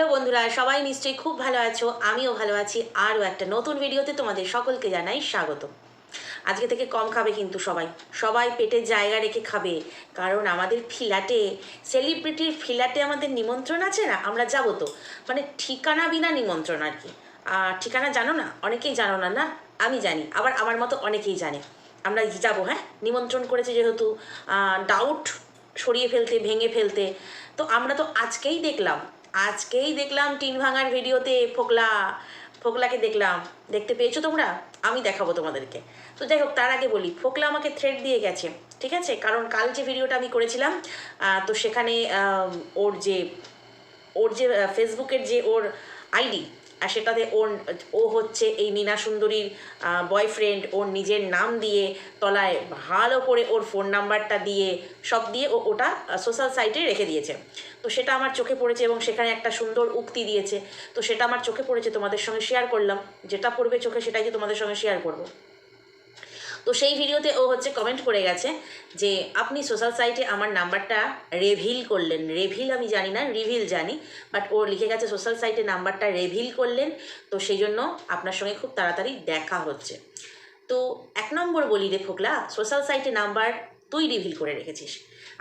Hello বন্ধুরা, সবাই নিশ্চয়ই খুব ভালো আছো, আমিও ভালো আছি। আরও একটা নতুন ভিডিওতে তোমাদের সকলকে জানাই স্বাগত। আজকে থেকে কম খাবে কিন্তু সবাই। সবাই পেটের জায়গা রেখে খাবে, কারণ আমাদের ফ্ল্যাটে, সেলিব্রিটির ফ্ল্যাটে আমাদের নিমন্ত্রণ আছে না, আমরা যাব তো। মানে ঠিকানা বিনা নিমন্ত্রণ আর কি। ঠিকানা জানো না? অনেকেই জানো না না? আমি জানি, আবার আমার মতো অনেকেই জানে। আমরা যাব হ্যাঁ? নিমন্ত্রণ করেছে যেহেতু ডাউট সরিয়ে ফেলতে, ভেঙে ফেলতে। তো আমরা তো আজকেই দেখলাম আজকেই দেখলাম টিন ভাঙার ভিডিওতে ফোকলা, ফোকলাকে দেখলাম। দেখতে পেয়েছ তোমরা? আমি দেখাবো তোমাদেরকে। তো যাই হোক, তার আগে বলি, ফোকলা আমাকে থ্রেড দিয়ে গেছে, ঠিক আছে? কারণ কাল যে ভিডিওটা আমি করেছিলাম তো সেখানে ওর যে ওর যে ফেসবুকের যে ওর আইডি আর সেটাতে ওর, ও হচ্ছে এই নীনা সুন্দরীর বয়ফ্রেন্ড ওর নিজের নাম দিয়ে তলায় ভালো করে ওর ফোন নাম্বারটা দিয়ে সব দিয়ে ও ওটা সোশ্যাল সাইটে রেখে দিয়েছে। তো সেটা আমার চোখে পড়েছে এবং সেখানে একটা সুন্দর উক্তি দিয়েছে। তো সেটা আমার চোখে পড়েছে, তোমাদের সঙ্গে শেয়ার করলাম। যেটা পড়বে চোখে সেটাই তোমাদের সঙ্গে শেয়ার করব। তো সেই ভিডিওতে ও হচ্ছে কমেন্ট করে গেছে যে, আপনি সোশ্যাল সাইটে আমার নাম্বারটা রেভিল করলেন। রেভিল আমি জানি না রিভিল জানি বাট ও লিখে গেছে সোশ্যাল সাইটে নাম্বারটা রেভিল করলেন, তো সেই জন্য আপনার সঙ্গে খুব তাড়াতাড়ি দেখা হচ্ছে। তো এক নম্বর বলি রে ফোকলা সোশ্যাল সাইটে নাম্বার তুই রিভিল করে রেখেছিস,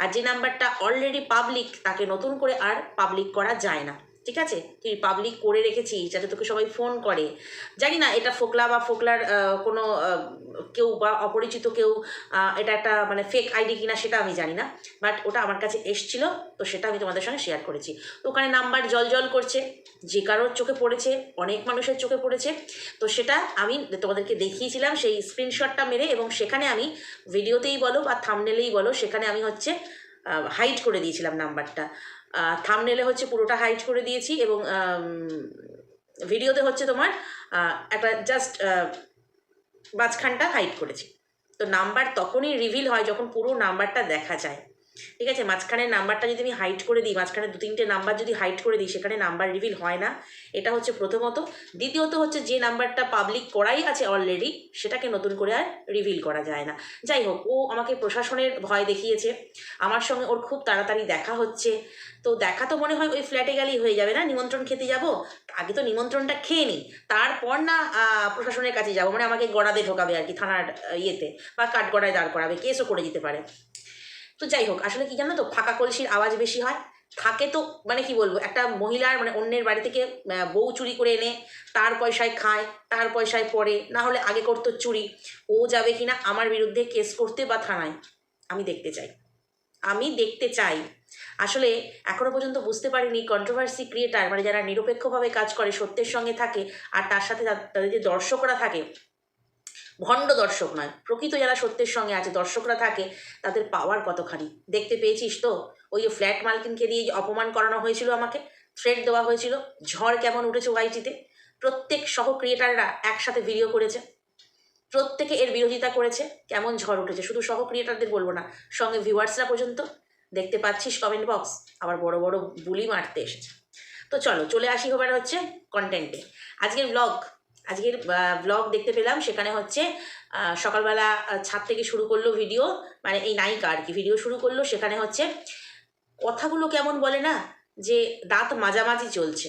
আর যে নাম্বারটা অলরেডি পাবলিক তাকে নতুন করে আর পাবলিক করা যায় না। ঠিক আছে? তুই পাবলিক করে রেখেছিস যাতে তোকে সবাই ফোন করে। জানি না, এটা ফোকলা বা ফোকলার কোনো কেউ বা অপরিচিত কেউ এটা একটা মানে ফেক আইডি কিনা সেটা আমি জানি না। বাট ওটা আমার কাছে এসছিল, তো সেটা আমি তোমাদের সঙ্গে শেয়ার করেছি। তো ওখানে নাম্বার জল জল করছে, যে কারোর চোখে পড়েছে, অনেক মানুষের চোখে পড়েছে। তো সেটা আমি তোমাদেরকে দেখিয়েছিলাম, সেই স্ক্রিনশটটা মেরে এবং সেখানে আমি ভিডিওতেই বলো বা থামনেলেই বলো, সেখানে আমি হচ্ছে হাইড করে দিয়েছিলাম নাম্বারটা। থামনেলে হচ্ছে পুরোটা হাইট করে দিয়েছি এবং ভিডিওতে হচ্ছে তোমার একটা জাস্ট মাঝখানটা হাইট করেছি। তো নাম্বার তখনই রিভিল হয় যখন পুরো নাম্বারটা দেখা যায়। ঠিক আছে মাঝখানের নাম্বারটা যদি আমি হাইড করে দিই, মাঝখানে দু তিনটে নাম্বার যদি হাইড করে দিই, সেখানে নাম্বার রিভিল হয় না। এটা হচ্ছে প্রথমত। দ্বিতীয়ত হচ্ছে যে নাম্বারটা পাবলিক করাই আছে অলরেডি সেটাকে নতুন করে আর রিভিল করা যায় না। যাই হোক, ও আমাকে প্রশাসনের ভয় দেখিয়েছে। আমার সঙ্গে ওর খুব তাড়াতাড়ি দেখা হচ্ছে। তো দেখা তো মনে হয় ওই ফ্ল্যাটে গেলেই হয়ে যাবে না? নিমন্ত্রণ খেতে যাব? আগে তো নিমন্ত্রণটা খেয়ে নিই। তারপর না প্রশাসনের কাছে যাব। মানে আমাকে গড়াতে ঢোকাবে আর কি, থানার ইয়েতে বা কাঠগড়ায় দাঁড় করাবে, কেসও করে দিতে পারে। তো যাই হোক, আসলে কি জানো তো, ফাঁকা কলসির আওয়াজ বেশি হয়। থাকে তো মানে কি বলব, একটা মহিলার মানে অন্যের বাড়ি থেকে বউ চুরি করে এনে, তার পয়সায় খায়, তার পয়সায় পড়ে, না হলে আগে করতো চুরি। ও যাবে কিনা আমার বিরুদ্ধে কেস করতে বা থানায়, আমি দেখতে চাই। আমি দেখতে চাই। আসলে এখনও পর্যন্ত বুঝতে পারিনি কন্ট্রোভার্সি ক্রিয়েটার মানে যারা নিরপেক্ষভাবে কাজ করে, সত্যের সঙ্গে থাকে, আর তার সাথে তাদের যে দর্শকরা থাকে ভণ্ড দর্শক নয়। প্রকৃত যারা সত্যের সঙ্গে আছে, দর্শকরা থাকে, তাদের পাওয়ার কতখানি? দেখতে পেয়েছিস তো? ওই যে ফ্ল্যাট মালকিনকে দিয়ে যে অপমান করানো হয়েছিল আমাকে থ্রেড দেওয়া হয়েছিল, ঝড় কেমন উঠেছে ওয়াইটিতে। প্রত্যেক সহ ক্রিয়েটাররা একসাথে ভিডিও করেছে। প্রত্যেকে এর বিরোধিতা করেছে। কেমন ঝড় উঠেছে? শুধু সহ ক্রিয়েটারদের বলব না, সঙ্গে ভিউয়ার্সরা পর্যন্ত। দেখতে পাচ্ছিস কমেন্ট বক্স আবার বড় বড় বুলি মারতে এসেছে। তো চলো, চলে আসি এবার হচ্ছে কন্টেন্টে আজকের ব্লগ আজকের ব্লগ দেখতে পেলাম। সেখানে হচ্ছে সকালবেলা ছাদ থেকে শুরু করল ভিডিও মানে এই নায়িকা আর কি। ভিডিও শুরু করল, সেখানে হচ্ছে, কথাগুলো কেমন বলে না? যে দাঁত মাঝামাঝি চলছে।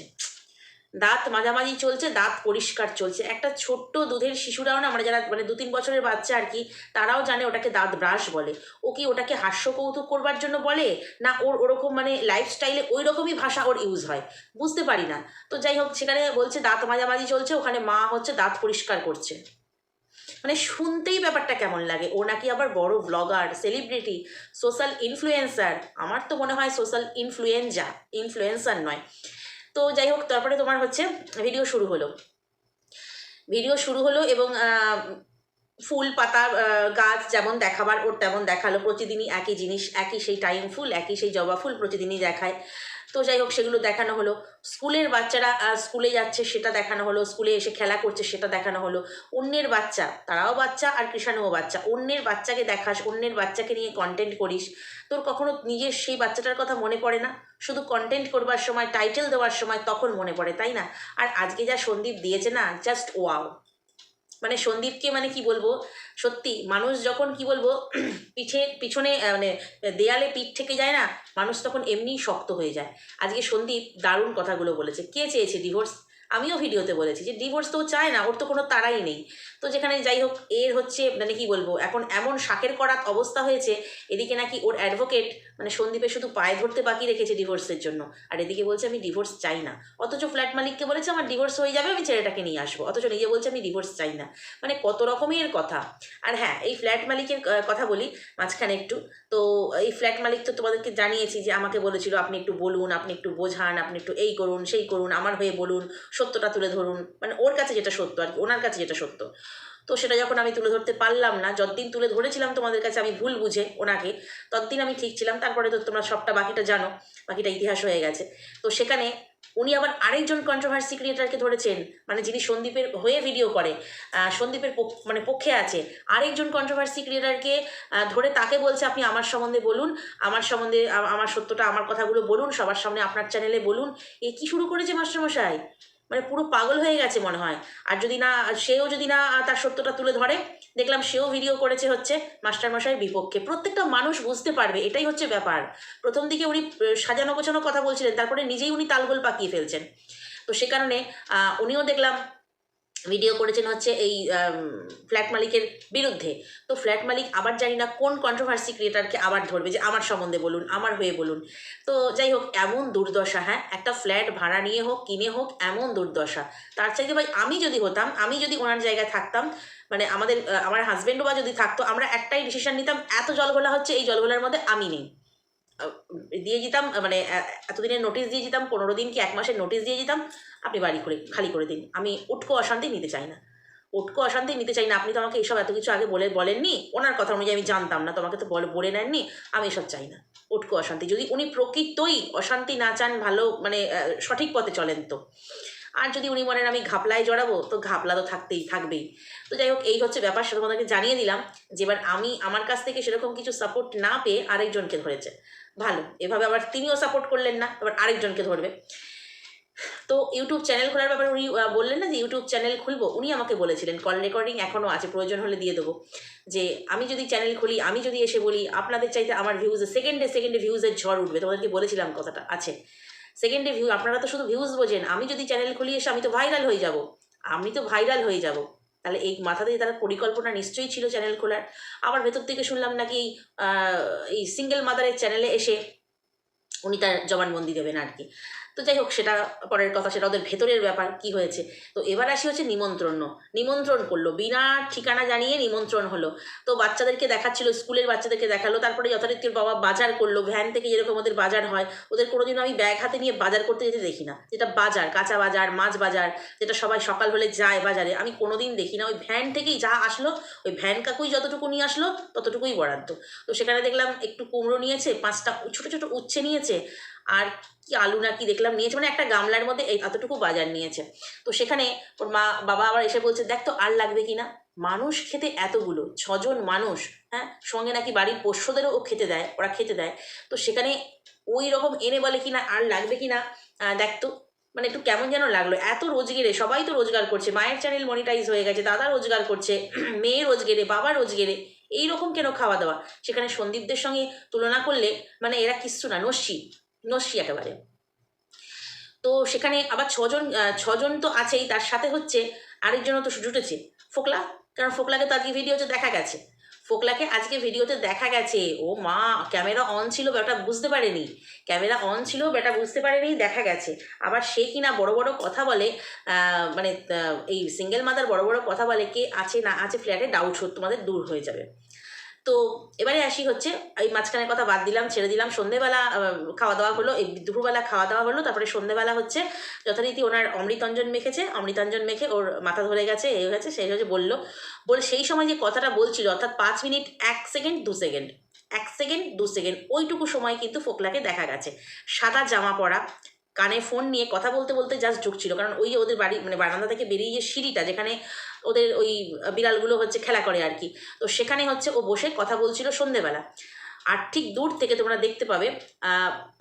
দাঁত মাঝামাঝি চলছে, দাঁত পরিষ্কার চলছে। একটা ছোট্ট দুধের শিশুরাও না মানে যারা মানে দু তিন বছরের বাচ্চা আর কি, তারাও জানে ওটাকে দাঁত ব্রাশ বলে। ও কি ওটাকে হাস্য কৌতুক করবার জন্য বলে? না ওর ওরকম মানে লাইফস্টাইলে ওই রকমই ভাষা ওর ইউজ হয়? বুঝতে পারি না। তো যাই হোক, সেখানে বলছে দাঁত মাঝামাঝি চলছে, ওখানে মা হচ্ছে দাঁত পরিষ্কার করছে। মানে শুনতেই ব্যাপারটা কেমন লাগে? ও নাকি আবার বড় ব্লগার সেলিব্রিটি সোশ্যাল ইনফ্লুয়েন্সার আমার তো মনে হয় সোশ্যাল ইনফ্লুয়েঞ্জা ইনফ্লুয়েন্সার নয়। তো যাই হোক তারপরে তোমার হচ্ছে ভিডিও শুরু হলো। ভিডিও শুরু হলো এবং ফুল, পাতা গাছ যেমন দেখাবার, ওর তেমন দেখাল। প্রতিদিনই একই জিনিস, একই সেই টাইম ফুল, একই সেই জবা ফুল প্রতিদিনই দেখায়। তো যাই হোক, সেগুলো দেখানো হলো। স্কুলের বাচ্চারা স্কুলে যাচ্ছে, সেটা দেখানো হলো। স্কুলে এসে খেলা করছে, সেটা দেখানো হলো। অন্যের বাচ্চা, তারাও বাচ্চা আর কৃষাণুও বাচ্চা। অন্যের বাচ্চাকে দেখাস, অন্যের বাচ্চাকে নিয়ে কন্টেন্ট করিস। তোর কখনো নিজের সেই বাচ্চাটার কথা মনে পড়ে না? শুধু কন্টেন্ট করবার সময় টাইটেল দেওয়ার সময় তখন মনে পড়ে, তাই না? আর আজকে যা সন্দীপ দিয়েছে না জাস্ট ওয়াও মানে সন্দীপকে মানে কি বলব? সত্যি মানুষ যখন কি বলব, পিঠে, পিছনে মানে দেয়ালে পিঠ থেকে যায় না, মানুষ তখন এমনি শক্ত হয়ে যায়। আজকে সন্দীপ দারুণ কথাগুলো বলেছে। কে চেয়েছে ডিভোর্স আমিও ভিডিওতে বলেছি যে ডিভোর্স তো চায় না, ওর তো কোনো তারাই নেই। তো যেখানে যাই হোক, এর হচ্ছে মানে কি বলব, এখন এমন শাকের করাত অবস্থা হয়েছে, এদিকে নাকি ওর অ্যাডভোকেট মানে সন্দীপের শুধু পায়ে ধরতে বাকি রেখেছে ডিভোর্সের জন্য। আর এদিকে বলছে, আমি ডিভোর্স চাই না। অথচ ফ্ল্যাট মালিককে বলেছে, আমার ডিভোর্স হয়ে যাবে, আমি ছেলেটাকে নিয়ে আসব। অথচ নিজে বলছে, আমি ডিভোর্স চাই না। মানে কত রকমের কথা। আর হ্যাঁ এই ফ্ল্যাট মালিকের কথা বলি, মাঝখানে একটু। তো এই ফ্ল্যাট মালিক তো তোমাদেরকে জানিয়েছি যে, আমাকে বলেছিল, আপনি একটু বলুন, আপনি একটু বোঝান, আপনি একটু এই করুন, সেই করুন, আমার হয়ে বলুন। সত্যটা তুলে ধরুন। মানে ওর কাছে যেটা সত্য আর কি, ওনার কাছে যেটা সত্য। তো সেটা যখন আমি তুলে ধরতে পারলাম না, যতদিন তুলে ধরেছিলাম তোমাদের কাছে, আমি ভুল বুঝে ওনাকে, ততদিন আমি ঠিক ছিলাম। তারপরে তো তোমরা সবটা বাকিটা জানো, বাকিটা ইতিহাস হয়ে গেছে। তো সেখানে উনি আবার আরেকজন কন্ট্রোভার্সি ক্রিয়েটারকে ধরেছেন মানে যিনি সন্দীপের হয়ে ভিডিও করে সন্দীপের মানে পক্ষে আছে। আরেকজন কন্ট্রোভার্সি ক্রিয়েটারকে ধরে তাকে বলছে, আপনি আমার সম্বন্ধে বলুন, আমার সম্বন্ধে আমার সত্যটা, আমার কথাগুলো বলুন, সবার সামনে আপনার চ্যানেলে বলুন। এ কি শুরু করেছে মাস্টারমশাই? মানে পুরো পাগল হয়ে গেছে মনে হয়। আর যদি না সেও যদি না তার সত্যটা তুলে ধরে, দেখলাম সেও ভিডিও করেছে হচ্ছে মাস্টারমশাইয়ের বিপক্ষে। প্রত্যেকটা মানুষ বুঝতে পারবে, এটাই হচ্ছে ব্যাপার। প্রথম দিকে উনি সাজানো গোছানো কথা বলছিলেন, তারপরে নিজেই উনি তালগোল পাকিয়ে ফেলছেন। তো সে কারণে উনিও দেখলাম ভিডিও করেছেন হচ্ছে এই ফ্ল্যাট মালিকের বিরুদ্ধে। তো ফ্ল্যাট মালিক আবার জানি না কোন কন্ট্রোভার্সি ক্রিয়েটারকে আবার ধরবে, যে আমার সম্বন্ধে বলুন, আমার হয়ে বলুন। তো যাই হোক, এমন দুর্দশা হ্যাঁ? একটা ফ্ল্যাট ভাড়া নিয়ে হোক, কিনে হোক, এমন দুর্দশা। তার চাইতে ভাই আমি যদি হতাম, আমি যদি ওনার জায়গায় থাকতাম মানে আমাদের আমার হাজব্যান্ডও বা যদি থাকতো, আমরা একটাই ডিসিশন নিতাম, এত জলঘোলা হচ্ছে, এই জলঘোলার মধ্যে আমি নেই। দিয়ে যেতাম মানে এতদিনের নোটিশ দিয়ে যেতাম পনেরো দিন কি এক মাসের নোটিশ দিয়ে যেতাম আপনি বাড়ি করে, খালি করে দিন। আমি উটকো অশান্তি নিতে চাই না। উটকো অশান্তি নিতে চাই না, আপনি তো আমাকে এইসব এত কিছু আগে বলে, বলেননি? ওনার কথা অনুযায়ী আমি জানতাম না, তোমাকে তো বলে বলে নেননি, আমি এসব চাই না। উটকো অশান্তি, যদি উনি প্রকৃতই অশান্তি না চান, ভালো মানে সঠিক পথে চলেন তো। আর যদি উনি বলেন আমি ঘাপলায় জড়াবো, তো ঘাপলা তো থাকতেই, থাকবেই। তো যাই হোক, এই হচ্ছে ব্যাপার, সেটা তোমাদেরকে জানিয়ে দিলাম, যে এবার আমি আমার কাছ থেকে সেরকম কিছু সাপোর্ট না পেয়ে আরেকজনকে ধরেছে। ভালো, এভাবে আবার তিনিও সাপোর্ট করলেন না, এবার আরেকজনকে ধরবে। তো ইউটিউব চ্যানেল খোলার ব্যাপারে উনি বললেন না যে ইউটিউব চ্যানেল খুলবো? উনি আমাকে বলেছিলেন কল রেকর্ডিং এখনও আছে, প্রয়োজন হলে দিয়ে দেবো। যে আমি যদি চ্যানেল খুলি, আমি যদি এসে বলি, আপনাদের চাইতে আমার ভিউজে সেকেন্ডে সেকেন্ডে ভিউজের ঝড় উঠবে, তোমাদেরকে বলেছিলাম কথাটা, আছে। সেকেন্ডে ভিউ আপনারা তো শুধু ভিউজ বোঝেন, আমি যদি চ্যানেল খুলি এসে আমি তো ভাইরাল হয়ে যাব। আমি তো ভাইরাল হয়ে যাব। তাহলে এই মাথা দিয়ে তার পরিকল্পনা নিশ্চয়ই ছিল চ্যানেল খোলার। আবার ভেতর থেকে শুনলাম নাকি এই সিঙ্গেল মাদারের চ্যানেলে এসে উনি তার জবানবন্দি দেবেন আর কি। তো যাই হোক, সেটা পরের কথা, সেটা ওদের ভেতরের ব্যাপার, কি হয়েছে? তো এবার আসি হচ্ছে নিমন্ত্রণ নিমন্ত্রণ করল। বিনা ঠিকানা জানিয়ে নিমন্ত্রণ হলো। তো বাচ্চাদেরকে দেখাচ্ছিল, স্কুলের বাচ্চাদেরকে দেখাল। তারপরে যথারীতি বাবা বাজার করল। ভ্যান থেকে যেরকম ওদের বাজার হয়, ওদের কোনোদিন আমি ব্যাগ হাতে নিয়ে বাজার করতে যেতে দেখি না। যেটা বাজার, কাঁচা বাজার, মাছ বাজার, যেটা সবাই সকাল হলে যায় বাজারে, আমি কোনোদিন দেখি না। ওই ভ্যান থেকেই যা আসলো, ওই ভ্যান কাকুই যতটুকু নিয়ে আসলো, ততটুকুই বরাদ্দ। তো সেখানে দেখলাম একটু কুমড়ো নিয়েছে, পাঁচটা ছোটো ছোটো উচ্ছে নিয়েছে আর কি আলু না কি দেখলাম নিয়েছে মানে একটা গামলার মধ্যে এতটুকু বাজার নিয়েছে। তো সেখানে ওর মা, বাবা আবার এসে বলছে, দেখ তো আর লাগবে কি না? মানুষ খেতে এতগুলো, ছজন মানুষ হ্যাঁ? সঙ্গে নাকি বাড়ির পোষ্যদেরও ও খেতে দেয়, ওরা খেতে দেয়। তো সেখানে ওই রকম এনে বলে কি না, আর লাগবে কি না? দেখ তো মানে একটু কেমন যেন লাগল। এত রোজগেরে, সবাই তো রোজগার করছে, মায়ের চ্যানেল মনিটাইজ হয়ে গেছে, দাদা রোজগার করছে, মেয়ে রোজগেরে, বাবা রোজগেরে এইরকম কেন খাওয়া দাওয়া? সেখানে সন্দীপদের সঙ্গে তুলনা করলে মানে এরা কিচ্ছু না, নস্যি। নস্যি একেবারে তো সেখানে আবার ছজন ছজন তো আছেই, তার সাথে হচ্ছে আরেকজনও তো জুটেছে ফোকলা। কারণ ফোকলাকে তো আজকে ভিডিওতে দেখা গেছে। ফোকলাকে আজকে ভিডিওতে দেখা গেছে। ও মা ক্যামেরা অন ছিল বেটা বুঝতে পারেনি। ক্যামেরা অন ছিল বেটা বুঝতে পারেনি, দেখা গেছে। আবার সে কিনা বড় বড় কথা বলে মানে এই সিঙ্গেল মাদার বড় বড় কথা বলে কে আছে না আছে ফ্ল্যাটে ডাউট তোমাদের দূর হয়ে যাবে। তো এবারে আসি হচ্ছে, এই মাঝখানের কথা বাদ দিলাম, ছেড়ে দিলাম। সন্ধেবেলা খাওয়া দাওয়া হলো, এই দুপুরবেলা খাওয়া দাওয়া হলো, তারপরে সন্ধেবেলা হচ্ছে যথারীতি ওনার অমৃতঞ্জন মেখেছে। অমৃতঞ্জন মেখে ওর মাথা ধরে গেছে, এ হয়ে গেছে সেই হচ্ছে বলল। বলে সেই সময় যে কথাটা বলছিল, অর্থাৎ পাঁচ মিনিট, এক সেকেন্ড, দু সেকেন্ড, এক সেকেন্ড, দু সেকেন্ড, ওইটুকু সময় কিন্তু ফোকলাকে দেখা গেছে। সাদা জামা পরা কানে ফোন নিয়ে কথা বলতে বলতে জাস্ট ঢুকছিল কারণ ওই ওদের বাড়ি মানে বারান্দা থেকে বেরিয়ে যে সিঁড়িটা, যেখানে ওদের ওই বিড়ালগুলো হচ্ছে খেলা করে আর কি, তো সেখানে হচ্ছে ও বসে কথা বলছিল সন্ধেবেলা। আর ঠিক দূর থেকে তোমরা দেখতে পাবে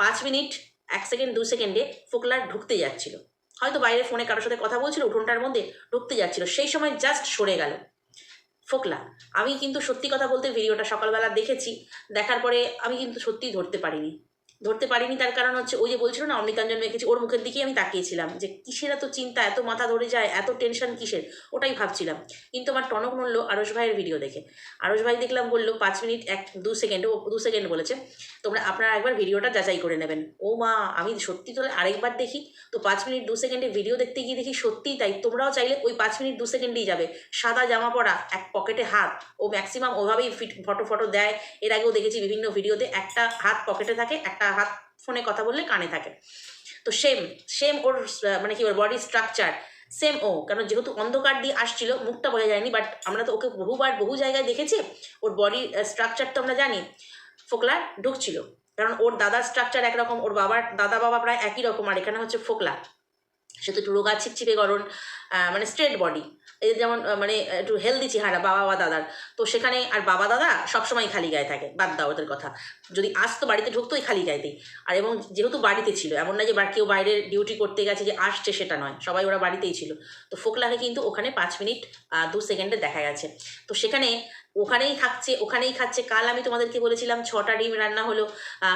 পাঁচ মিনিট, এক সেকেন্ড, দু সেকেন্ডে ফোকলার ঢুকতে যাচ্ছিল। হয়তো বাইরে ফোনে কারোর সাথে কথা বলছিল, উঠোনটার মধ্যে ঢুকতে যাচ্ছিল। সেই সময় জাস্ট সরে গেল ফোকলা। আমি কিন্তু সত্যি কথা বলতে ভিডিওটা সকালবেলা দেখেছি, দেখার পরে আমি কিন্তু সত্যিই ধরতে পারিনি। ধরতে পারিনি, তার কারণ হচ্ছে ওই যে বলছিল না, অমৃতাঞ্জন মেখেছি ওর মুখের দিকেই আমি তাকিয়েছিলাম যে কিসের এত চিন্তা, এত মাথা ধরে যায়, এত টেনশন কিসের? ওটাই ভাবছিলাম। কিন্তু আমার টনক মূল্য আরস ভাইয়ের ভিডিও দেখে। আরস ভাই দেখলাম বলল, পাঁচ মিনিট, এক, দু সেকেন্ড ও দু সেকেন্ড বলেছে। তোমরা আপনারা একবার ভিডিওটা যাচাই করে নেবেন। ও মা, আমি সত্যি তো আরেকবার দেখি? তো পাঁচ মিনিট, দু সেকেন্ডে ভিডিও দেখতে গিয়ে দেখি সত্যিই তাই। তোমরাও চাইলে ওই পাঁচ মিনিট, দু সেকেন্ডেই যাবে। সাদা জামা পরা, এক পকেটে হাত। ও ম্যাক্সিমাম ওভাবেই ফিট ফটো ফটো দেয়। এর আগেও দেখেছি বিভিন্ন ভিডিওতে একটা হাত পকেটে থাকে, একটা হাত ফোনে কথা বললে কানে থাকে। তো সেম সেম ওর মানে কি ওর বডি স্ট্রাকচার সেম ও। কারণ যেহেতু অন্ধকার দিয়ে আসছিল, মুখটা বোঝা যায়নি বাট আমরা তো ওকে বহুবার বহু জায়গায় দেখেছি, ওর বডি স্ট্রাকচার তো আমরা জানি, ফোকলা ঢুকছিল। কারণ ওর দাদার স্ট্রাকচার একরকম, ওর বাবার, দাদা বাবা প্রায় একই রকম, আর এখানে হচ্ছে ফোকলা। সে তো একটু রোগা ছিপছিপে গরম মানে স্ট্রেট বডি এই যেমন মানে একটু হেলদি চেহারা বাবা বা দাদার, তো সেখানে আর বাবা দাদা সবসময় খালি গায়ে থাকে, বাদ দাও ওদের কথা। যদি আসতো বাড়িতে ঢুকতো ওই খালি গায়েতেই আর এবং যেহেতু বাড়িতে ছিল, এমন না যে কেউ বাইরে ডিউটি করতে গেছে যে আসছে সেটা নয়, সবাই ওরা বাড়িতেই ছিল। তো ফোকলাকে কিন্তু ওখানে পাঁচ মিনিট দু সেকেন্ডে দেখা গেছে। তো সেখানে ওখানেই থাকছে, ওখানেই খাচ্ছে। কাল আমি তোমাদেরকে বলেছিলাম ছটা ডিম রান্না হলো।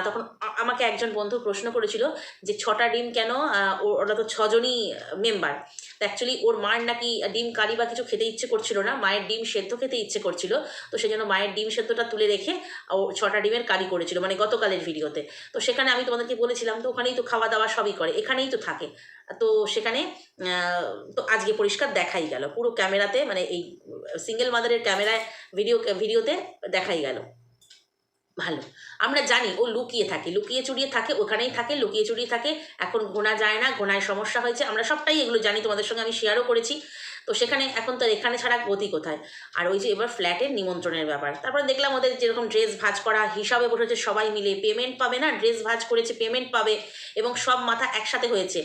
তখন আমাকে একজন বন্ধু প্রশ্ন করেছিল যে ছটা ডিম কেন? ওরা তো ছজনই মেম্বার। অ্যাকচুয়ালি ওর মার নাকি ডিম কারি বা কিছু খেতে ইচ্ছে করছিল না, মায়ের ডিম সেদ্ধ খেতে ইচ্ছে করছিল। তো সেজন্য মায়ের ডিম সেদ্ধটা তুলে রেখে ও ছটা ডিমের কারি করেছিল মানে গতকালের ভিডিওতে। তো সেখানে আমি তোমাদেরকে বলেছিলাম, তো ওখানেই তো খাওয়া দাওয়া সবই করে, এখানেই তো থাকে। তো সেখানে তো আজকে পরিষ্কার দেখাই গেল। পুরো ক্যামেরাতে মানে এই সিঙ্গেল মাদারের ক্যামেরায় ভিডিও ভিডিওতে দেখাই গেল। ভালো। আমরা জানি ও লুকিয়ে থাকে, লুকিয়ে চুরিয়ে থাকে, ওখানেই থাকে, লুকিয়ে চুরিয়ে থাকে। এখন ঘোনা যায় না, ঘোনায় সমস্যা হয়েছে। আমরা সবটাই এগুলো জানি, তোমাদের সঙ্গে আমি শেয়ারও করেছি। তো সেখানে এখন তো এখানে ছাড়া গতি কোথায়? আর ওই যে এবার ফ্ল্যাটের নিমন্ত্রণের ব্যাপার। তারপরে দেখলাম ওদের যেরকম ড্রেস ভাজ করা, হিসাবে বসেছে সবাই মিলে পেমেন্ট পাবে না? ড্রেস ভাজ করেছে পেমেন্ট পাবে এবং সব মাথা একসাথে হয়েছে।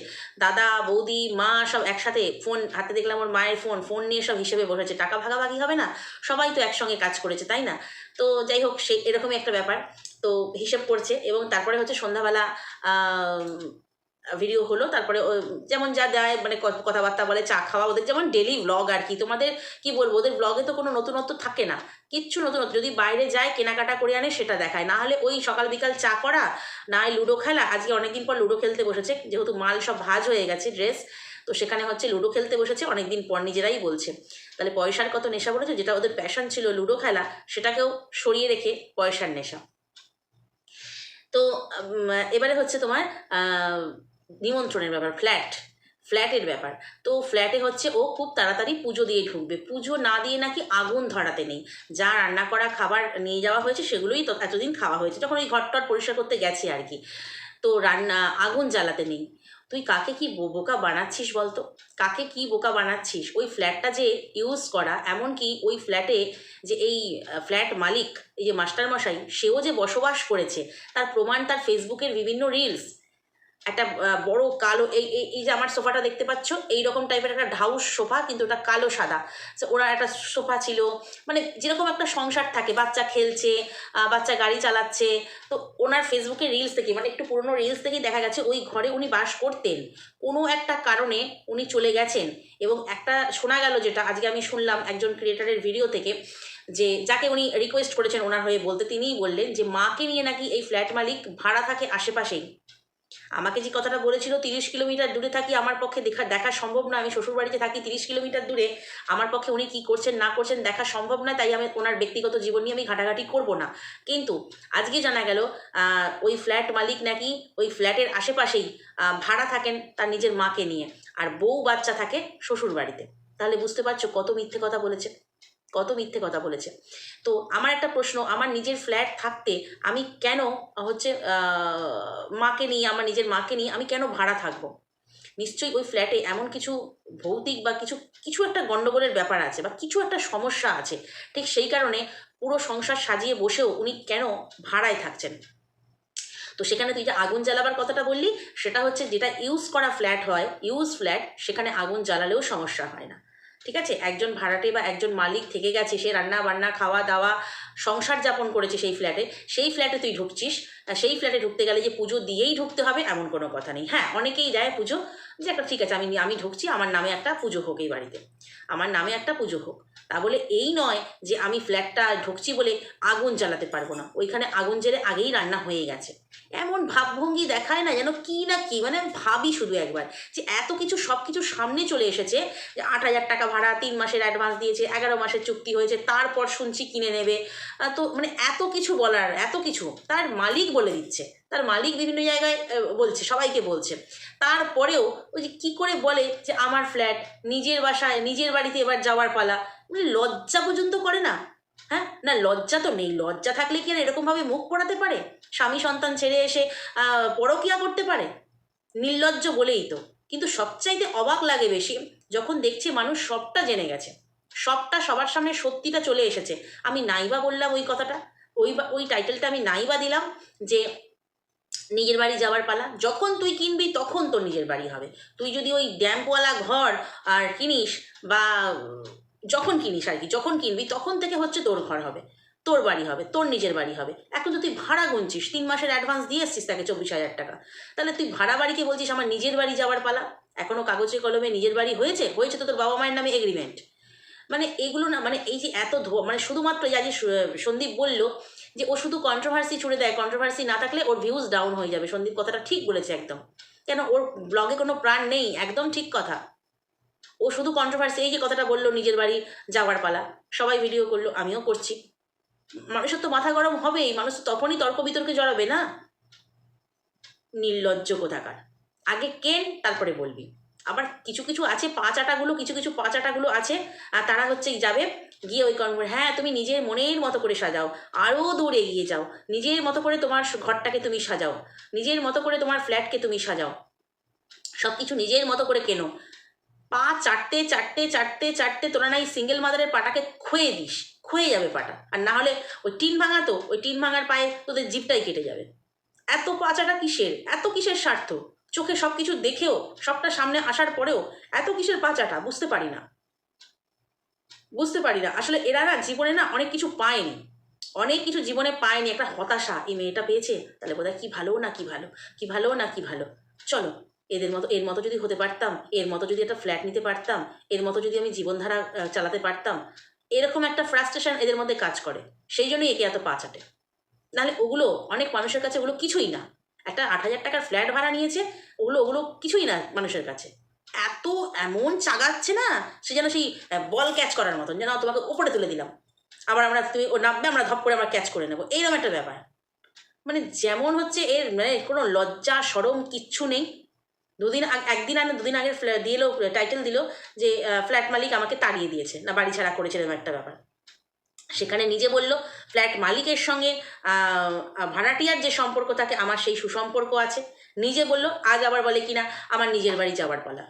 দাদা, বৌদি, মা সব একসাথে ফোন হাতে দেখলাম ওর মায়ের ফোন ফোন নিয়ে সব হিসেবে বসেছে টাকা ভাগাভাগি হবে না? সবাই তো একসঙ্গে কাজ করেছে, তাই না? তো যাই হোক, সে এরকমই একটা ব্যাপার। তো হিসেব করছে এবং তারপরে হচ্ছে সন্ধ্যাবেলা ভিডিও হলো, তারপরে যেমন যা দেয় মানে কথাবার্তা বলে, চা খাওয়া, ওদের যেমন ডেলি ব্লগ আর কি। তোমাদের কি বলব, ওদের ব্লগে তো কোনো নতুনত্ব থাকে না। কিচ্ছু নতুনত্ব, যদি বাইরে যায়, কেনাকাটা করে আনে, সেটা দেখায়। না হলে ওই সকাল বিকাল চা করা, না লুডো খেলা। আজকে অনেকদিন পর লুডো খেলতে বসেছে, যেহেতু মাল সব ভাজ হয়ে গেছে ড্রেস তো সেখানে হচ্ছে লুডো খেলতে বসেছে, অনেকদিন পর নিজেরাই বলছে। তাহলে পয়সার কত নেশা বলেছে? যেটা ওদের প্যাশন ছিল লুডো খেলা, সেটাকেও সরিয়ে রেখে পয়সার নেশা। তো এবারে হচ্ছে তোমার নিমন্ত্রণের ব্যাপার ফ্ল্যাট ফ্ল্যাটের ব্যাপার। তো ফ্ল্যাটে হচ্ছে ও খুব তাড়াতাড়ি পুজো দিয়ে ঢুকবে। পুজো না দিয়ে নাকি আগুন ধরাতে নেই। যা রান্না করা, খাবার নিয়ে যাওয়া হয়েছে সেগুলোই তো এতদিন খাওয়া হয়েছে। যখন ওই ঘরটর পরিষ্কার করতে গেছে আর কি। তো রান্না, আগুন জ্বালাতে নেই। তুই কাকে কি বোকা বানাচ্ছিস বলতো? কাকে কি বোকা বানাচ্ছিস? ওই ফ্ল্যাটটা যে ইউজ করা, এমনকি ওই ফ্ল্যাটে যে এই ফ্ল্যাট মালিক, এই যে মাস্টারমশাই সেও যে বসবাস করেছে, তার প্রমাণ তার ফেসবুকের বিভিন্ন রিলস একটা বড় কালো, এই এই যে আমার সোফাটা দেখতে পাচ্ছ এই রকম টাইপের একটা ঢাউস সোফা, কিন্তু ওটা কালো সাদা। ওরা একটা সোফা ছিল। মানে যেরকম একটা সংসার থাকে, বাচ্চা খেলছে বাচ্চা গাড়ি চালাচ্ছে। তো ওনার ফেসবুকে রিলস থেকে মানে একটু পুরনো রিলস থেকেই দেখা গেছে, ওই ঘরে উনি বাস করতেন। কোনো একটা কারণে উনি চলে গেছেন। এবং একটা শোনা গেল যেটা, আজকে আমি শুনলাম একজন ক্রিয়েটারের ভিডিও থেকে, যে যাকে উনি রিকোয়েস্ট করেছেন ওনার হয়ে বলতে, তিনিই বললেন যে, মাকে নিয়ে নাকি এই ফ্ল্যাট মালিক ভাড়া থাকে আশেপাশেই। আমাকে যে কথাটা বলেছিল, তিরিশ কিলোমিটার দূরে থাকি আমার পক্ষে দেখা দেখা সম্ভব না। আমি শ্বশুর বাড়িতে থাকি তিরিশ কিলোমিটার দূরে। আমার পক্ষে উনি কি করছেন, না করছেন দেখা সম্ভব না তাই আমি ওনার ব্যক্তিগত জীবন নিয়ে আমি ঘাটাঘাটি করব না। কিন্তু আজকে জানা গেল ওই ফ্ল্যাট মালিক নাকি ওই ফ্ল্যাটের আশেপাশেই ভাড়া থাকেন তার নিজের মাকে নিয়ে। আর বউ বাচ্চা থাকে শ্বশুর বাড়িতে তাহলে বুঝতে পারছ কত মিথ্যে কথা বলেছে। কত মিথ্যে কথা বলেছে। তো আমার একটা প্রশ্ন, আমার নিজের ফ্ল্যাট থাকতে আমি কেন হচ্ছে মাকে নিয়ে, আমার নিজের মাকে নিয়ে আমি কেন ভাড়া থাকব? নিশ্চয়ই ওই ফ্ল্যাটে এমন কিছু ভৌতিক বা কিছু কিছু একটা গণ্ডগোলের ব্যাপার আছে বা কিছু একটা সমস্যা আছে, ঠিক সেই কারণে পুরো সংসার সাজিয়ে বসেও উনি কেন ভাড়ায় থাকছেন? তো সেখানে তুই যে আগুন জ্বালাবার কথাটা বললি, সেটা হচ্ছে যেটা ইউজ করা ফ্ল্যাট হয় ইউজ ফ্ল্যাট সেখানে আগুন জ্বালালেও সমস্যা হয় না। ঠিক আছে? একজন ভাড়াটে বা একজন মালিক থেকে গেছে, সে রান্না বান্না খাওয়া দাওয়া সংসার যাপন করেছে সেই ফ্ল্যাটে সেই ফ্ল্যাটে তুই ঢুকছিস। সেই ফ্ল্যাটে ঢুকতে গেলে যে পুজো দিয়েই ঢুকতে হবে এমন কোনো কথা নেই। হ্যাঁ অনেকেই যায় পুজো, যে একটা ঠিক আছে, আমি আমি ঢুকছি, আমার নামে একটা পুজো হোক এই বাড়িতে। আমার নামে একটা পুজো হোক। তা বলে এই নয় যে আমি ফ্ল্যাটটা ঢুকছি বলে আগুন জ্বালাতে পারব না। ওইখানে আগুন জেলে আগেই রান্না হয়ে গেছে। এমন ভাবভঙ্গি দেখায় না যেন কি না কি মানে আমি ভাবি শুধু একবার যে এত কিছু সব কিছু সামনে চলে এসেছে, যে আট হাজার টাকা ভাড়া, তিন মাসের অ্যাডভান্স দিয়েছে, এগারো মাসের চুক্তি হয়েছে, তারপর শুনছি কিনে নেবে। তো মানে এত কিছু বলার, এত কিছু। তার মালিক বলে দিচ্ছে। তার মালিক বিভিন্ন জায়গায় বলছে, সবাইকে বলছে। তারপরেও ওই যে কী করে বলে যে, আমার ফ্ল্যাট নিজের বাসায়, নিজের বাড়িতে এবার যাওয়ার পালা। লজ্জা পর্যন্ত করে না। হ্যাঁ? না, লজ্জা তো নেই। লজ্জা থাকলে কি আর এরকমভাবে মুখ পড়াতে পারে? স্বামী সন্তান ছেড়ে এসে পরকিয়া করতে পারে? নির্লজ্জ বলেই তো। কিন্তু সবচাইতে অবাক লাগে বেশি যখন দেখছি মানুষ সবটা জেনে গেছে। সবটা সবার সামনে সত্যিটা চলে এসেছে। আমি নাইবা বললাম ওই কথাটা? ওই বা- ওই টাইটেলটা আমি নাইবা দিলাম যে নিজের বাড়ি যাওয়ার পালা। যখন তুই কিনবি তখন তোর নিজের বাড়ি হবে। তুই যদি ওই ড্যাম্পওয়ালা ঘর আর কিনিস বা যখন কিনিস আর কি, যখন কিনবি তখন থেকে হচ্ছে তোর ঘর হবে। তোর বাড়ি হবে, তোর নিজের বাড়ি হবে। এখন তো তুই ভাড়া গুনছিস, তিন মাসের অ্যাডভান্স দিয়ে এসছিস তাকে চব্বিশ হাজার টাকা। তাহলে তুই ভাড়া বাড়িকে বলছিস আমার নিজের বাড়ি যাওয়ার পালা? এখনও কাগজে কলমে নিজের বাড়ি হয়েছে? হয়েছে তো তোর বাবা মায়ের নামে এগ্রিমেন্ট মানে এগুলো না মানে এই যে এত ধো মানে শুধুমাত্র যে সু- সন্দীপ বলল যে ও শুধু কন্ট্রোভার্সি ছুড়ে দেয় কন্ট্রোভার্সি না থাকলে ওর ভিউজ ডাউন হয়ে যাবে। সন্দীপ কথাটা ঠিক বলেছে একদম। কেন ওর ব্লগে কোনো প্রাণ নেই, একদম ঠিক কথা। ও শুধু কন্ট্রোভার্সি এই যে কথাটা বলল নিজের বাড়ি যাওয়ার পালা। সবাই ভিডিও করল, আমিও করছি। মানুষের তো মাথা গরম হবেই, মানুষ তখনই তর্ক বিতর্কে জড়াবে না। নির্লজ্জ কোথাকার। আগে কেন, তারপরে বলবি। আবার কিছু কিছু আছে, পাঁচ আটাগুলো, কিছু কিছু পাঁচ আটাগুলো আছে, আর তারা হচ্ছে যাবে, গিয়ে ওই কর্ম হ্যাঁ তুমি নিজের মনের মতো করে সাজাও আরও দূর এগিয়ে যাও, নিজের মতো করে তোমার ঘরটাকে তুমি সাজাও, নিজের মতো করে তোমার ফ্ল্যাটকে তুমি সাজাও সব কিছু নিজের মতো করে কেনো। পা চারটে চারটে চারটে চারটে তোরা নাই সিঙ্গেল মাদারের পাটাকে খুয়ে দিস খুয়ে যাবে পাটা, আর না হলে ওই টিন ভাঙা তো, ওই টিন ভাঙার পায়ে তোদের জিপটাই কেটে যাবে। এত পাচাটা কিসের? এত কিসের স্বার্থ? চোখে সব কিছু দেখেও সবটা সামনে আসার পরেও এত কিসের পাচাটা বুঝতে পারি না। বুঝতে পারি না। আসলে এরা না জীবনে না অনেক কিছু পায়নি। অনেক কিছু জীবনে পায়নি। একটা হতাশা, এই মেয়েটা পেয়েছে, তাহলে বোধহয় কি ভালো না কি ভালো? কি ভালো না কি ভালো? চলো, এদের মতো, এর মতো যদি হতে পারতাম, এর মতো যদি একটা ফ্ল্যাট নিতে পারতাম, এর মতো যদি আমি জীবনধারা চালাতে পারতাম, এরকম একটা ফ্রাস্ট্রেশন এদের মধ্যে কাজ করে। সেই জন্যই একে এত পাচাটে। নাহলে ওগুলো, অনেক মানুষের কাছে ওগুলো কিছুই না। একটা আট হাজার টাকার ফ্ল্যাট ভাড়া নিয়েছে, ওগুলো ওগুলো কিছুই না মানুষের কাছে। এত এমন চাগাচ্ছে না, সে যেন সেই বল ক্যাচ করার মতন, যেন তোমাকে ওপরে তুলে দিলাম। আবার আমরা, তুমি ও নামবে, আমরা ধপ করে আমরা ক্যাচ করে নেব। এইরকম একটা ব্যাপার। মানে যেমন হচ্ছে এর মানে কোনো লজ্জা, সরম কিচ্ছু নেই। দুদিন একদিন আগে, দুদিন আগে দিয়ে এলো টাইটেল দিল যে ফ্ল্যাট মালিক আমাকে তাড়িয়ে দিয়েছে। না, বাড়ি ছাড়া করেছে, এরকম একটা ব্যাপার। সেখানে নিজে বলল, ফ্ল্যাট মালিকের সঙ্গে ভাড়াটিয়ার যে সম্পর্ক থাকে, আমার সেই সুসম্পর্ক আছে। নিজে বলল, আজ আবার বলে কিনা, আমার নিজের বাড়ি যাওয়ার পালা।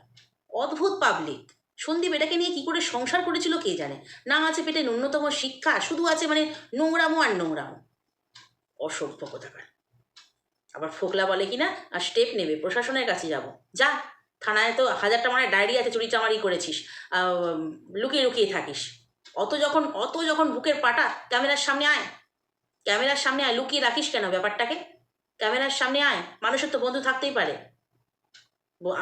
অদ্ভুত পাবলিক সন্দীপ এটাকে নিয়ে কি করে সংসার করেছিল কে জানে? না আছে পেটে ন্যূনতম শিক্ষা, শুধু আছে মানে নোংরামো আর নোংরামো। অসভ্য কোথাকার। আবার ফোকলা বলে কিনা, আর স্টেপ নেবে, প্রশাসনের কাছে যাব। যা, থানায় তো হাজারটা মানে ডায়েরি আছে, চুরি চামারি করেছিস লুকিয়ে লুকিয়ে থাকিস। অত যখন অত যখন বুকের পাটা ক্যামেরার সামনে আয়, ক্যামেরার সামনে আয়, লুকিয়ে রাখিস কেন ব্যাপারটাকে? ক্যামেরার সামনে আয়, মানুষের তো বন্ধু থাকতেই পারে।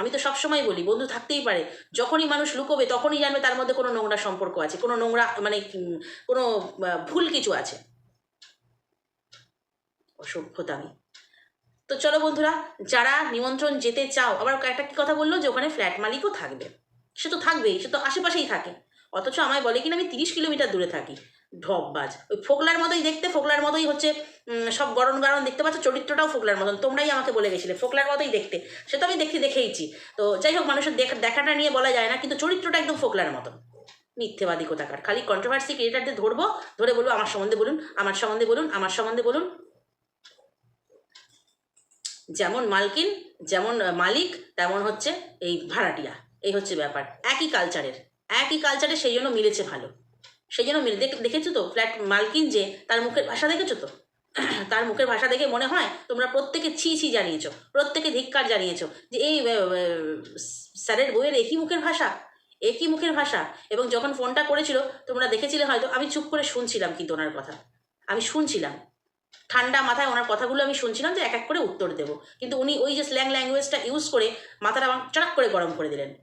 আমি তো সবসময় বলি, বন্ধু থাকতেই পারে। যখনই মানুষ লুকোবে, তখনই জানবে তার মধ্যে কোনো নোংরা সম্পর্ক আছে, কোনো নোংরা মানে কোনো ভুল কিছু আছে। অসভ্যতামি। তো চলো বন্ধুরা, যারা নিমন্ত্রণ যেতে চাও, আবার একটা কি কথা বলল যে ওখানে ফ্ল্যাট মালিকও থাকবে। সে তো থাকবেই, সে তো আশেপাশেই থাকে। অথচ আমায় বলে কিনা আমি তিরিশ কিলোমিটার দূরে থাকি, ঢপবাজ। ওই ফোকলার মতোই দেখতে ফোকলার মতোই হচ্ছে সব গরম গরম দেখতে পাচ্ছ, চরিত্রটাও ফোকলার মতন। তোমরাই আমাকে বলে গেছিলে ফোকলার মতোই দেখতে। সে তো আমি দেখতে দেখেইছি। তো যাই হোক, মানুষের দেখা, দেখাটা নিয়ে বলা যায় না, কিন্তু চরিত্রটা একদম ফোকলার মতন। মিথ্যেবাদী কোথাকার। খালি কন্ট্রোভার্সি ক্রিয়েটারদের ধরবো, ধরে বলব, আমার সম্বন্ধে বলুন, আমার সম্বন্ধে বলুন, আমার সম্বন্ধে বলুন। যেমন মালকিন, যেমন মালিক, তেমন হচ্ছে এই ভাড়াটিয়া। এই হচ্ছে ব্যাপার। একই কালচারের একই কালচারে সেই জন্য মিলেছে ভালো। সেই জন্য মিলে দেখ- দেখেছ তো ফ্ল্যাট মালকিন যে তার মুখের ভাষা দেখেছ তো? তার মুখের ভাষা দেখে মনে হয় তোমরা প্রত্যেকে ছি ছি জানিয়েছো, প্রত্যেকে ধিক্কার জানিয়েছো যে এই স্যারের বইয়ের একই মুখের ভাষা, একই মুখের ভাষা। এবং যখন ফোনটা করেছিল, তোমরা দেখেছিলে হয়তো, আমি চুপ করে শুনছিলাম কিন্তু ওনার কথা। আমি শুনছিলাম। ঠান্ডা মাথায় ওনার কথাগুলো আমি শুনছিলাম যে এক এক করে উত্তর দেবো। কিন্তু উনি ওই যে স্ল্যাং ল্যাঙ্গুয়েজটা ইউজ করে মাথাটা আমার চড়াক করে গরম করে দিলেন।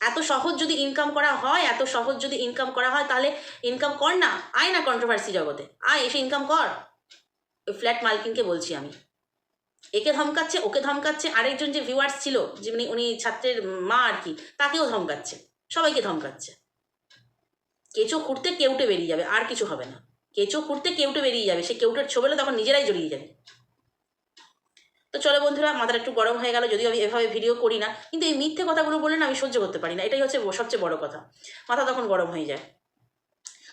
এত সহজ যদি ইনকাম করা হয়, এত সহজ যদি ইনকাম করা হয়, তাহলে ইনকাম কর না। আয় না কন্ট্রোভার্সি জগতে। আয়, এসে ইনকাম কর। ওই ফ্ল্যাট মালকিনকে বলছি আমি। একে ধমকাচ্ছে, ওকে ধমকাচ্ছে। আরেকজন যে ভিউয়ার্স ছিল যেমনি উনি ছাত্রের মা আর কি, তাকেও ধমকাচ্ছে। সবাইকে ধমকাচ্ছে। কেঁচো খুঁড়তে কেউটে বেরিয়ে যাবে, আর কিছু হবে না। কেঁচো খুঁড়তে কেউটে বেরিয়ে যাবে, সে কেউটের ছোবেলে তখন নিজেরাই জড়িয়ে যাবে। তো চলো বন্ধুরা, মাথাটা একটু গরম হয়ে গেল, যদিও আমি এভাবে ভিডিও করি না। কিন্তু এই মিথ্যে কথাগুলো বলে না আমি সহ্য করতে পারি না। এটাই হচ্ছে সবচেয়ে বড় কথা। মাথা তখন গরম হয়ে যায়।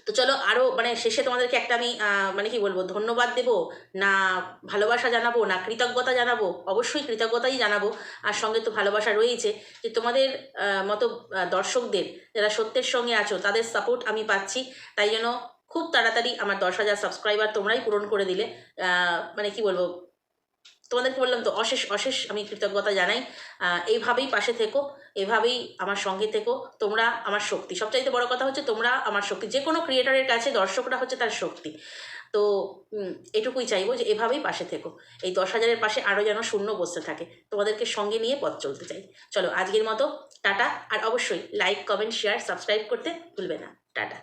তো চলো আরও মানে শেষে তোমাদেরকে একটা আমি মানে কি বলব, ধন্যবাদ দেবো। না ভালোবাসা জানাব, না কৃতজ্ঞতা জানাব। অবশ্যই কৃতজ্ঞতাই জানাব। আর সঙ্গে তো ভালোবাসা রয়েছে যে তোমাদের মতো দর্শকদের, যারা সত্যের সঙ্গে আছো, তাদের সাপোর্ট আমি পাচ্ছি। তাই জন্য খুব তাড়াতাড়ি আমার দশ হাজার সাবস্ক্রাইবার তোমরাই পূরণ করে দিলে মানে কি বলব তোমাদেরকে বললাম তো, অশেষ অশেষ আমি কৃতজ্ঞতা জানাই। এইভাবেই পাশে থেকো এভাবেই আমার সঙ্গে থেকো। তোমরা আমার শক্তি। সবচাইতে বড় কথা হচ্ছে তোমরা আমার শক্তি। যে কোনো ক্রিয়েটারের কাছে দর্শকরা হচ্ছে তার শক্তি। তো এটুকুই চাইব যে এভাবেই পাশে থেকো। এই দশ হাজারের পাশে আরও যেন শূন্য বসতে থাকে। তোমাদেরকে সঙ্গে নিয়ে পথ চলতে চাই। চলো, আজকের মতো, টাটা। আর অবশ্যই লাইক কমেন্ট শেয়ার সাবস্ক্রাইব করতে ভুলবে না। টাটা।